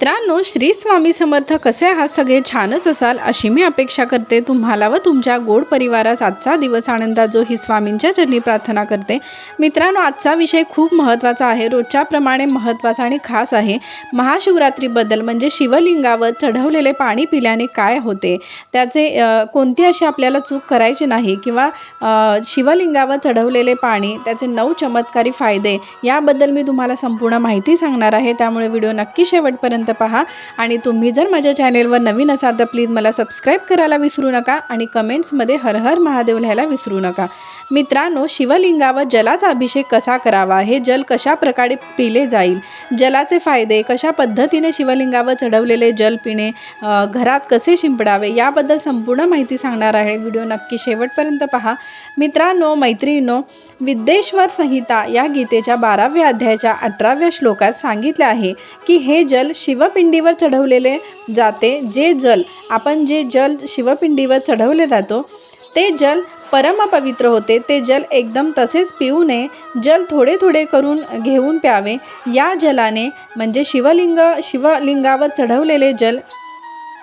मित्रांनो श्री स्वामी समर्थ कसे आहात? सगळे छानच असाल अशी मी अपेक्षा करते. तुम्हाला व तुमच्या गोड परिवारास आजचा दिवस आनंदात जो ही स्वामींच्या चरणी प्रार्थना करते. मित्रांनो आजचा विषय खूप महत्त्वाचा आहे. रोजच्याप्रमाणे महत्त्वाचा आणि खास आहे. महाशिवरात्रीबद्दल म्हणजे शिवलिंगावर चढवलेले पाणी पिल्याने काय होते? त्याचे कोणती अशी आपल्याला चूक करायची नाही किंवा शिवलिंगावर चढवलेले पाणी त्याचे नऊ चमत्कारी फायदे याबद्दल मी तुम्हाला संपूर्ण माहिती सांगणार आहे. त्यामुळे व्हिडिओ नक्की शेवटपर्यंत पहा. आणि तुम्ही जर माझ्या चॅनेलवर नवीन असाल तर प्लीज मला सबस्क्राईब करायला विसरू नका आणि कमेंट्समध्ये हर हर महादेव लिहायला विसरू नका. मित्रांनो शिवलिंगावर जलाचा अभिषेक कसा करावा? हे जल कशा प्रकारे पिले जाईल? जलाचे फायदे कशा पद्धतीने शिवलिंगावर चढवलेले जल पिणे घरात कसे शिंपडावे याबद्दल संपूर्ण माहिती सांगणार आहे. व्हिडिओ नक्की शेवटपर्यंत पहा. मित्रांनो मैत्रिणीनो विद्येश्वर संहिता या गीतेच्या बाराव्या अध्यायाच्या अठराव्या श्लोकात सांगितले आहे की हे जल शिवपिंडीवर चढवलेले जाते जे जल आपण जे जल शिवपिंडीवर चढवले जातो ते जल परमपवित्र होते ते जल एकदम तसेच पिऊ नये जल थोडे थोडे करून घेऊन प्यावे. या जलाने म्हणजे शिवलिंग शिवलिंगावर चढवलेले जल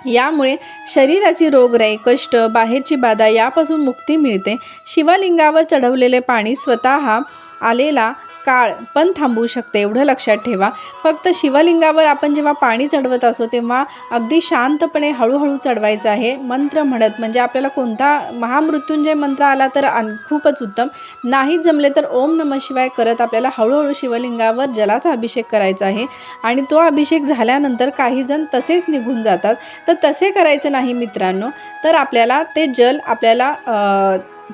यामुळे शरीराची रोगराई कष्ट बाहेरची बाधा यापासून मुक्ती मिळते. शिवलिंगावर चढवलेले पाणी स्वतः आलेला काळ पण थांबवू शकते एवढं लक्षात ठेवा. फक्त शिवलिंगावर आपण जेव्हा पाणी चढवत असो तेव्हा अगदी शांतपणे हळूहळू चढवायचं आहे. मंत्र म्हणत म्हणजे आपल्याला कोणता महामृत्युंजय मंत्र आला तर आन खूपच उत्तम. नाही जमले तर ओम नम शिवाय करत आपल्याला हळूहळू शिवलिंगावर जलाचा अभिषेक करायचा आहे. आणि तो अभिषेक झाल्यानंतर काही जण तसेच निघून जातात. तर तसे करायचे नाही मित्रांनो. तर आपल्याला ते जल आपल्याला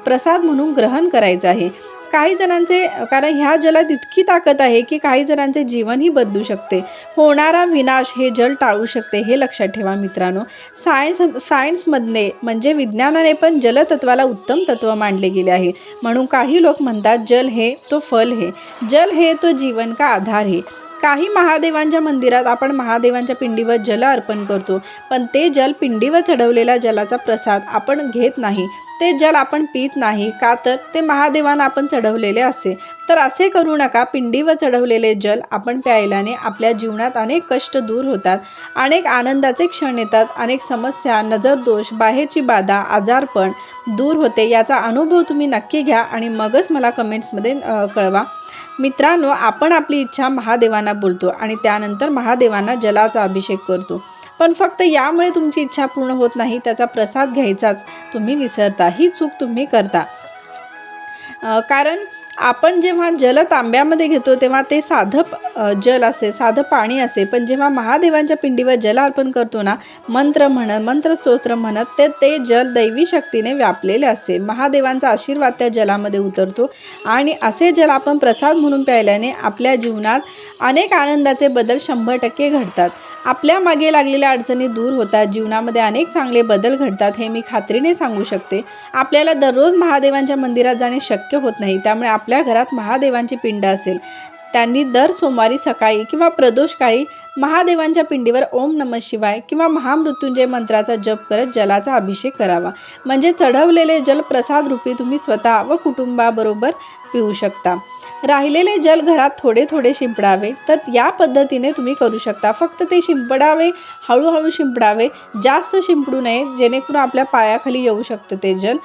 प्रसाद म्हणून ग्रहण करायचं आहे. काही जणांचे कारण ह्या जलात इतकी ताकद आहे की काही जणांचे जीवनही बदलू शकते. होणारा विनाश हे जल टाळू शकते हे लक्षात ठेवा मित्रांनो. सायन्स सायन्समधने म्हणजे विज्ञानाने पण जलतत्वाला उत्तम तत्व मानले गेले आहे. म्हणून काही लोक म्हणतात जल हे तो फल हे जल हे तो जीवन का आधार हे काही महादेवांच्या मंदिरात आपण महादेवांच्या पिंडीवर जल अर्पण करतो. पण ते जल पिंडीवर चढवलेल्या जलाचा प्रसाद आपण घेत नाही. ते जल आपण पित नाही का तर ते महादेवांना आपण चढवलेले असे. तर असे करू नका पिंडीवर चढवलेले जल आपण प्यायल्याने आपल्या जीवनात अनेक कष्ट दूर होतात. अनेक आनंदाचे क्षण येतात अनेक समस्या नजर दोष बाहेरची बाधा आजारपण दूर होते. याचा अनुभव तुम्ही नक्की घ्या आणि मगच मला कमेंट्समध्ये कळवा. मित्रांनो आपण आपली इच्छा महादेवांना बोलतो आणि त्यानंतर महादेवांना जलाचा अभिषेक करतो. पण फक्त यामुळे तुमची इच्छा पूर्ण होत नाही त्याचा प्रसाद घ्यायचाच. तुम्ही विसरता ही चूक तुम्ही करता. कारण आपण जेव्हा जल तांब्यामध्ये घेतो तेव्हा ते साधं जल असे साधं पाणी असे पण जेव्हा महादेवांच्या पिंडीवर जल अर्पण करतो ना मंत्र म्हणत मंत्र स्तोत्र म्हणत ते ते जल दैवी शक्तीने व्यापलेले असते महादेवांचा आशीर्वाद त्या जलामध्ये उतरतो आणि असे जल आपण प्रसाद म्हणून प्यायल्याने आपल्या जीवनात अनेक आनंदाचे बदल शंभर टक्के घडतात. आपल्या मागे लागलेल्या अडचणी दूर होतात. जीवनामध्ये अनेक चांगले बदल घडतात हे मी खात्रीने सांगू शकते. आपल्याला दररोज महादेवांच्या मंदिरात जाणे शक्य होत नाही त्यामुळे आपल्या घरात महादेवांची पिंड असेल. त्यांनी दर सोमवारी सकाळी किंवा प्रदोषकाळी महादेवांच्या पिंडीवर ओम नम शिवाय किंवा महामृत्युंजय मंत्राचा जप करत जलाचा अभिषेक करावा. म्हणजे चढवलेले जल प्रसाद रूपी तुम्ही स्वतः व कुटुंबाबरोबर पिऊ शकता. राहिलेले जल घरात थोडे थोडे शिंपडावे. तर या पद्धतीने तुम्ही करू शकता. फक्त ते शिंपडावे हळूहळू शिंपडावे. जास्त शिंपडू नये जेणेकरून आपल्या पायाखाली येऊ शकतं ते जल.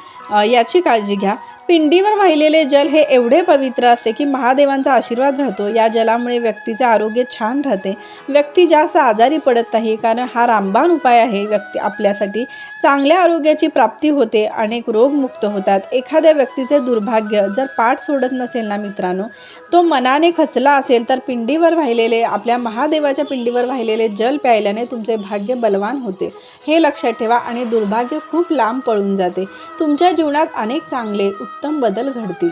याची काळजी घ्या. पिंडीवर वाहिलेले जल हे एवढे पवित्र असते की महादेवांचा आशीर्वाद राहतो. या जलामुळे व्यक्तीचे आरोग्य छान राहते. व्यक्ती जास्त आजारी पडत नाही कारण हा रामबाण उपाय आहे. व्यक्ती आपल्यासाठी चांगल्या आरोग्याची प्राप्ती होते अनेक रोगमुक्त होतात. एखाद्या व्यक्तीचे दुर्भाग्य जर पाठ सोडत नसेल ना मित्रांनो तो मनाने खचला असेल तर पिंडीवर वाहिलेले आपल्या महादेवाच्या पिंडीवर वाहिलेले जल प्यायल्याने तुमचे भाग्य बलवान होते. हे लक्षात ठेवा आणि दुर्भाग्य खूप लांब पळून जाते. तुमच्या जीवनात अनेक चांगले उत्तम बदल घडतील.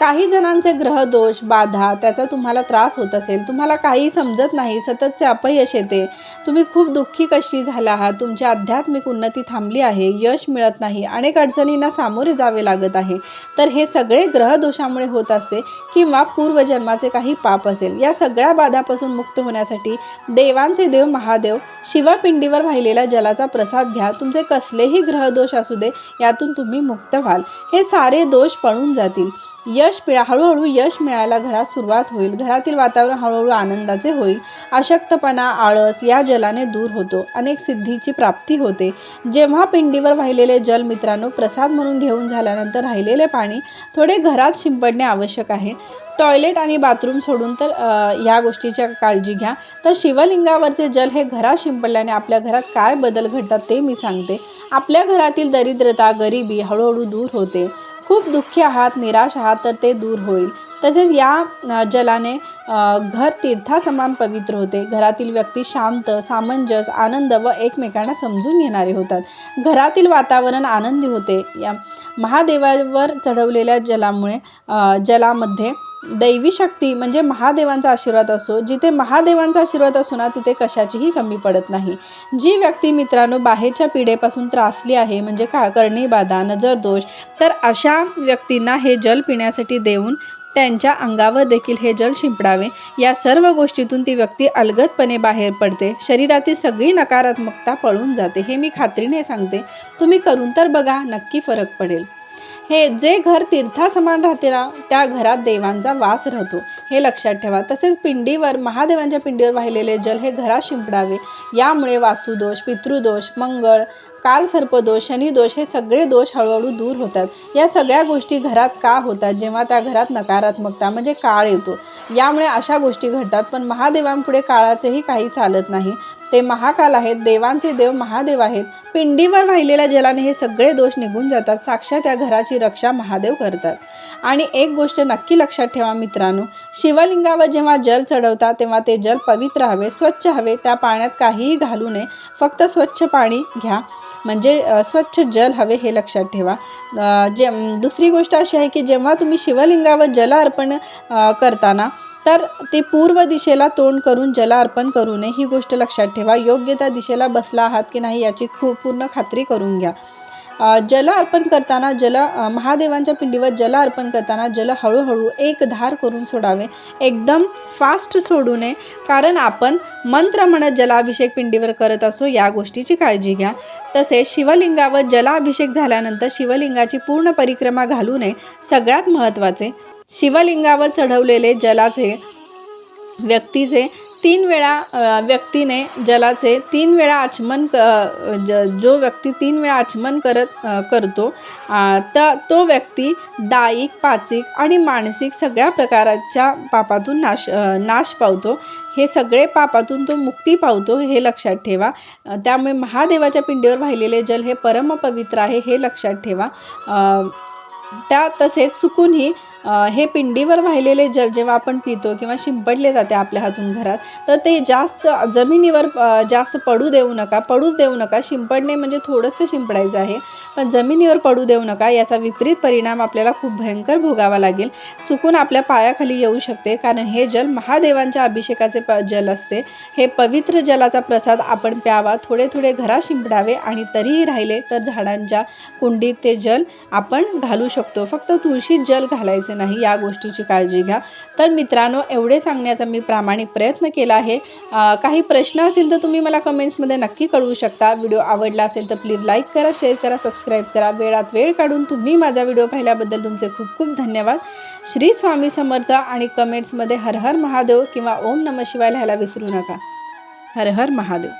काही जणांचे ग्रहदोष बाधा त्याचा तुम्हाला त्रास होत असेल. तुम्हाला काही समजत नाही सततचे अपयश येते. तुम्ही खूप दुःखी कशी झाला आहात. तुमची आध्यात्मिक उन्नती थांबली आहे. यश मिळत नाही. अनेक अडचणींना सामोरे जावे लागत आहे. तर हे सगळे ग्रहदोषामुळे होत असते किंवा पूर्वजन्माचे काही पाप असेल. या सगळ्या बाधापासून मुक्त होण्यासाठी देवांचे देव महादेव शिवापिंडीवर वाहिलेला जलाचा प्रसाद घ्या. तुमचे कसलेही ग्रहदोष असू दे यातून तुम्ही मुक्त व्हाल. हे सारे दोष पळून जातील. यश मिळा हळूहळू यश मिळायला घरात सुरुवात होईल. घरातील वातावरण हळूहळू आनंदाचे होईल. अशक्तपणा आळस या जलाने दूर होतो. अनेक सिद्धीची प्राप्ती होते. जेव्हा पिंडीवर वाहिलेले जल मित्रांनो प्रसाद म्हणून घेऊन झाल्यानंतर राहिलेले पाणी थोडे घरात शिंपडणे आवश्यक आहे. टॉयलेट आणि बाथरूम सोडून तर या गोष्टीच्या काळजी घ्या. तर शिवलिंगावरचे जल हे घरात शिंपडल्याने आपल्या घरात काय बदल घडतात ते मी सांगते. आपल्या घरातील दरिद्रता गरिबी हळूहळू दूर होते. खूप दुःखी आहात निराश आहात तर ते दूर होईल. तसेच या जलाने घर तीर्थासमान पवित्र होते. घरातील व्यक्ती शांत सामंजस आनंद व एकमेकांना समजून घेणारे होतात. घरातील वातावरण आनंदी होते. या महादेवावर चढवलेल्या जलामुळे जलामध्ये दैवी शक्ती म्हणजे महादेवांचा आशीर्वाद असो जिथे महादेवांचा आशीर्वाद असो ना तिथे कशाचीही कमी पडत नाही. जी व्यक्ती मित्रांनो बाहेरच्या पिढेपासून त्रासली आहे म्हणजे का बाधा नजर दोष तर अशा व्यक्तींना हे जल पिण्यासाठी देऊन त्यांच्या अंगावर देखील हे जल शिंपडावे. या सर्व गोष्टीतून ती व्यक्ती अलगदपणे बाहेर पडते. शरीरातील सगळी नकारात्मकता पळून जाते. हे मी खात्रीने सांगते. तुम्ही करून तर बघा नक्की फरक पडेल. हे जे घर तीर्थासमान राहते ना त्या घरात देवांचा वास राहतो. हे लक्षात ठेवा. तसेच पिंडीवर महादेवांच्या पिंडीवर वाहिलेले जल हे घरात शिंपडावे. यामुळे वासुदोष पितृदोष मंगळ काल सर्पदोष शनिदोष हे सगळे दोष हळूहळू दूर होतात. या सगळ्या गोष्टी घरात का होतात? जेव्हा त्या घरात नकारात्मकता म्हणजे काळ येतो. यामुळे अशा गोष्टी घडतात पण महादेवांपुढे काळाचेही काही चालत नाही. ते महाकाल आहेत देवांचे देव महादेव आहेत. पिंडीवर वाहिलेल्या जलाने हे सगळे दोष निघून जातात. साक्षात त्या घराची रक्षा महादेव करतात. आणि एक गोष्ट नक्की लक्षात ठेवा मित्रांनो शिवलिंगावर जेव्हा जल चढवता तेव्हा ते जल पवित्र हवे स्वच्छ हवे. त्या पाण्यात काहीही घालू नये. फक्त स्वच्छ पाणी घ्या. म्हणजे स्वच्छ जल हवे हे लक्षात ठेवा. जे दुसरी गोष्ट अशी आहे की जेव्हा तुम्ही शिवलिंगावर जल अर्पण करताना तर ते पूर्व दिशेला तोंड करून जल अर्पण करू नये ही गोष्ट लक्षात ठेवा. योग्य त्या दिशेला बसला आहात की नाही याची खूप पूर्ण खात्री करून घ्या. जल अर्पण करताना जल महादेवांच्या पिंडीवर जल अर्पण करताना जल हळूहळू एक धार करून सोडावे. एकदम फास्ट सोडू नये कारण आपण मंत्र म्हणत जलाभिषेक पिंडीवर करत असो या गोष्टीची काळजी घ्या. तसेच शिवलिंगावर जलाभिषेक झाल्यानंतर शिवलिंगाची पूर्ण परिक्रमा घालू नये सगळ्यात महत्त्वाचे शिवलिंगावर चढवलेले जलाचे व्यक्तीचे तीन वेळा व्यक्तीने जलाचे तीन वेळा आचमन क ज जो व्यक्ती तीन वेळा आचमन करत करतो त तो व्यक्ती दायिक पाचिक आणि मानसिक सगळ्या प्रकारच्या पापातून नाश नाश पावतो. हे सगळे पापातून तो मुक्ती पावतो हे लक्षात ठेवा. त्यामुळे महादेवाच्या पिंडीवर वाहिलेले जल हे परमपवित्र आहे हे लक्षात ठेवा. त्या तसेच चुकूनही हे पिंडीवर वाहिलेले जल जेव्हा आपण पितो किंवा शिंपडले जाते आपल्या हातून घरात तर ते जास्त जमिनीवर जास्त पडू देऊ नका पडूच देऊ नका. शिंपडणे म्हणजे थोडंसं शिंपडायचं आहे पण जमिनीवर पडू देऊ नका. याचा विपरीत परिणाम आपल्याला खूप भयंकर भोगावा लागेल. चुकून आपल्या पायाखाली येऊ शकते कारण हे जल महादेवांच्या अभिषेकाचे प जल असते. हे पवित्र जलाचा प्रसाद आपण प्यावा थोडे थोडे घरात शिंपडावे आणि तरीही राहिले तर झाडांच्या कुंडीत ते जल आपण घालू शकतो. फक्त तुळशीत जल घालायचे नाही या गोष्टीची काळजी घ्या. तर मित्रांनो एवढे सांगण्याचा मी प्रामाणिक प्रयत्न केला आहे. काही प्रश्न असेल तर तुम्ही मला कमेंट्समध्ये नक्की कळवू शकता. व्हिडिओ आवडला असेल तर प्लीज लाईक करा शेअर करा सबस्क्राईब करा. वेळात वेळ काढून तुम्ही माझा व्हिडिओ पाहिल्याबद्दल तुमचे खूप खूप धन्यवाद. श्री स्वामी समर्थ आणि कमेंट्समध्ये हर हर महादेव किंवा ओम नम शिवाय लिहायला विसरू नका. हर हर महादेव.